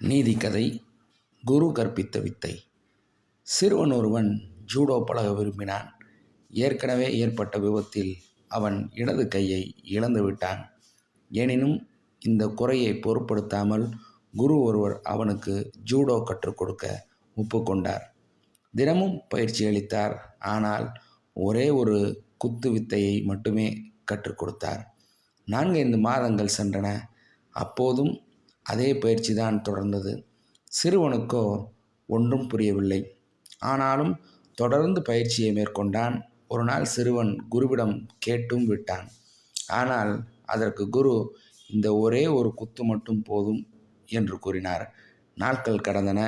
நீதிக்கதை குரு கற்பித்த வித்தை. சிறுவன் ஒருவன் ஜூடோ பழக விரும்பினான். ஏற்கனவே ஏற்பட்ட விபத்தில் அவன் இடது கையை இழந்து விட்டான். எனினும் இந்த குறையை பொருட்படுத்தாமல் குரு ஒருவர் அவனுக்கு ஜூடோ கற்றுக் கொடுக்க ஒப்புக்கொண்டார் தினமும் பயிற்சி அளித்தார் ஆனால் ஒரே ஒரு குத்து வித்தையை மட்டுமே கற்றுக் கொடுத்தார். நான்கைந்து மாதங்கள் சென்றன. அப்போதும் அதே பயிற்சி தான் தொடர்ந்தது. சிறுவனுக்கோ ஒன்றும் புரியவில்லை. ஆனாலும் தொடர்ந்து பயிற்சியை மேற்கொண்டான். ஒரு நாள் சிறுவன் குருவிடம் கேட்டும் விட்டான். ஆனால் அதற்கு குரு இந்த ஒரே ஒரு குத்து மட்டும் போதும் என்று கூறினார். நாட்கள் கடந்தன.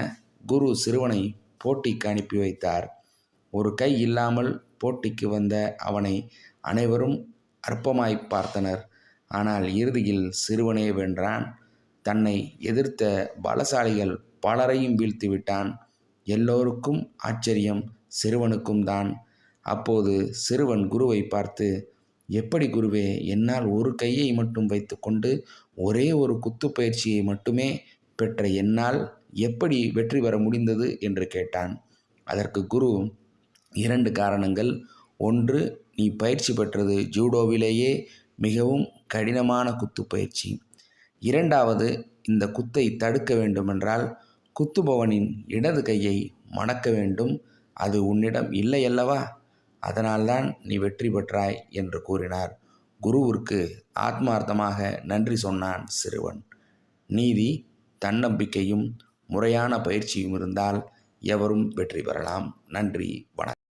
குரு சிறுவனை போட்டிக்கு அனுப்பி வைத்தார். ஒரு கை இல்லாமல் போட்டிக்கு வந்த அவனை அனைவரும் அற்பமாய் பார்த்தனர். ஆனால் இறுதியில் சிறுவனே வென்றான். தன்னை எதிர்த்த பலசாலிகள் பலரையும் வீழ்த்தி விட்டான். எல்லோருக்கும் ஆச்சரியம் சிறுவனுக்கும் தான். அப்போது சிறுவன் குருவை பார்த்து எப்படி குருவே என்னால் ஒரு கையை மட்டும் வைத்துக்கொண்டு ஒரே ஒரு குத்து பயிற்சியை மட்டுமே பெற்ற என்னால் எப்படி வெற்றி பெற முடிந்தது? என்று கேட்டான். அதற்கு குரு இரண்டு காரணங்கள். ஒன்று நீ பயிற்சி பெற்றது ஜூடோவிலேயே மிகவும் கடினமான குத்து பயிற்சி. இரண்டாவது இந்த குத்தை தடுக்க வேண்டுமென்றால் குத்துபவனின் இடது கையை மணக்க வேண்டும். அது உன்னிடம் இல்லையல்லவா அதனால்தான் நீ வெற்றி பெற்றாய் என்று கூறினார். குருவிற்கு ஆத்மார்த்தமாக நன்றி சொன்னான் சிறுவன். நீதி தன்னம்பிக்கையும் முறையான பயிற்சியும் இருந்தால் எவரும் வெற்றி பெறலாம். நன்றி வணக்கம்.